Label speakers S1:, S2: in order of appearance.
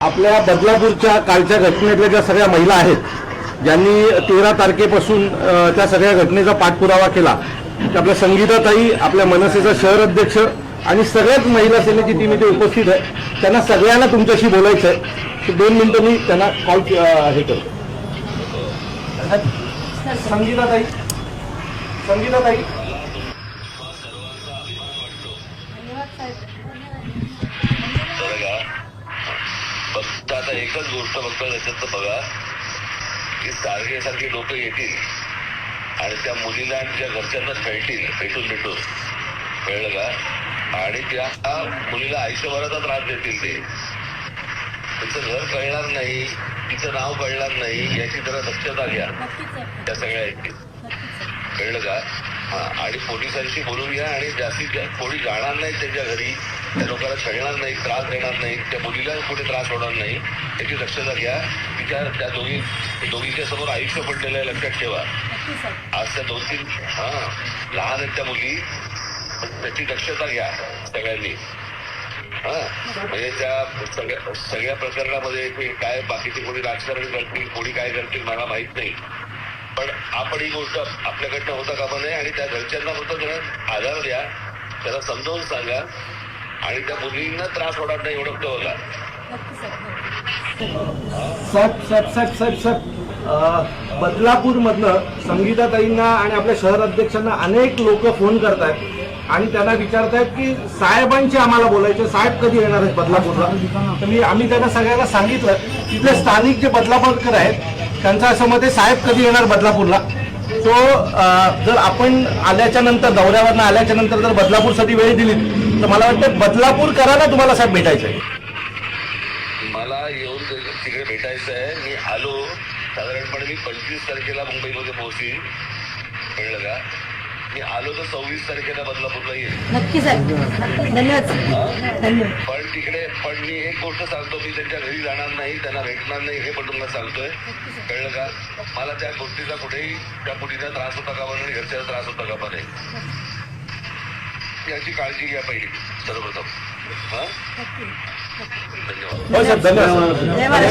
S1: आपल्या बदलापूरच्या कालच्या घटनेतल्या ज्या सगळ्या महिला आहेत ज्यांनी तेरा तारखेपासून त्या सगळ्या घटनेचा पाठपुरावा केला आपल्या संगीताताई आपल्या मनसेचा शहर अध्यक्ष आणि सगळ्याच महिला सेनेची टीम इथे उपस्थित आहे. त्यांना सगळ्यांना तुमच्याशी बोलायचं आहे दोन मिनिटं मी त्यांना कॉल हे करतो. संगीताताई संगीताताई
S2: आता एकच गोष्ट फक्त त्याच्यात बघा की सारखे सारखे लोक येतील आणि त्या मुलीला आणि त्या घरच्यांना फेळतील भेटून भेटून. कळलं का? आणि त्या मुलीला आयुष्यभराचा त्रास देतील ते. तिचं घर कळणार नाही तिचं नाव कळणार नाही याची जरा दक्षता घ्या. त्या सगळ्या याची कळलं का? हा आणि पोलिसांशी बोलून घ्या आणि जास्तीत जास्त कोणी जाणार नाही त्यांच्या घरी त्या लोकांना छळणार नाही त्रास देणार नाही त्या मुलीला कुठे त्रास होणार नाही याची दक्षता घ्या. तिच्या त्या दोघी दोघींच्या समोर आयुष्य पडलेलं आहे लक्षात ठेवा. आज त्या दोन तीन हा लहान आहेत त्या मुली. त्याची दक्षता घ्या सगळ्यांनी. हा म्हणजे त्या सगळ्या सगळ्या प्रकरणामध्ये काय बाकीचे कोणी राजकारण करतील कोणी काय करतील मला माहीत नाही. पण आपण ही गोष्ट आपल्याकडनं होता कामा नये आणि त्या घरच्यांना फक्त आधार द्या. त्याला समजावून सांगा. आणि त्या मुलींना त्रास होणार नाही एवढं बघा
S1: साहेब साहेब साहेब साहेब साहेब बदलापूरमधनं संगीताताईंना आणि आपल्या शहर अध्यक्षांना अनेक लोक फोन करतायत आणि त्यांना विचारतायत की साहेबांचे आम्हाला बोलायचे साहेब कधी येणार आहेत बदलापूरला? तर मी आम्ही त्यांना सगळ्यांना सांगितलं तिथले स्थानिक जे बदलापूरकर आहेत त्यांचं असं मत आहे साहेब कधी येणार बदलापूरला? तो जर आपण आल्याच्यानंतर दौऱ्यावरनं आल्याच्यानंतर जर बदलापूरसाठी वेळ दिली तर मला वाटतं बदलापूर करायला तुम्हाला साहेब भेटायचं आहे.
S2: मला येऊन तिकडे भेटायचं आहे. मी आलो. साधारणपणे मी पंचवीस तारखेला मुंबईमध्ये पोहोचीन. कळलं का? मी आलो तर सव्वीस तारखेला बदलापूरला येईल
S3: नक्की साहेब धन्यवाद.
S2: पण तिकडे पण मी एक गोष्ट सांगतो मी त्यांच्या घरी जाणार नाही त्यांना भेटणार नाही हे पण तुम्हाला सांगतोय. कळलं का? मला त्या गोष्टीचा कुठेही त्या मुलीला त्रास होता का नाही घरच्याला त्रास होता का नाही. याची काळजी घ्या पहिली. सर्वप्रथम. हा? धन्यवाद.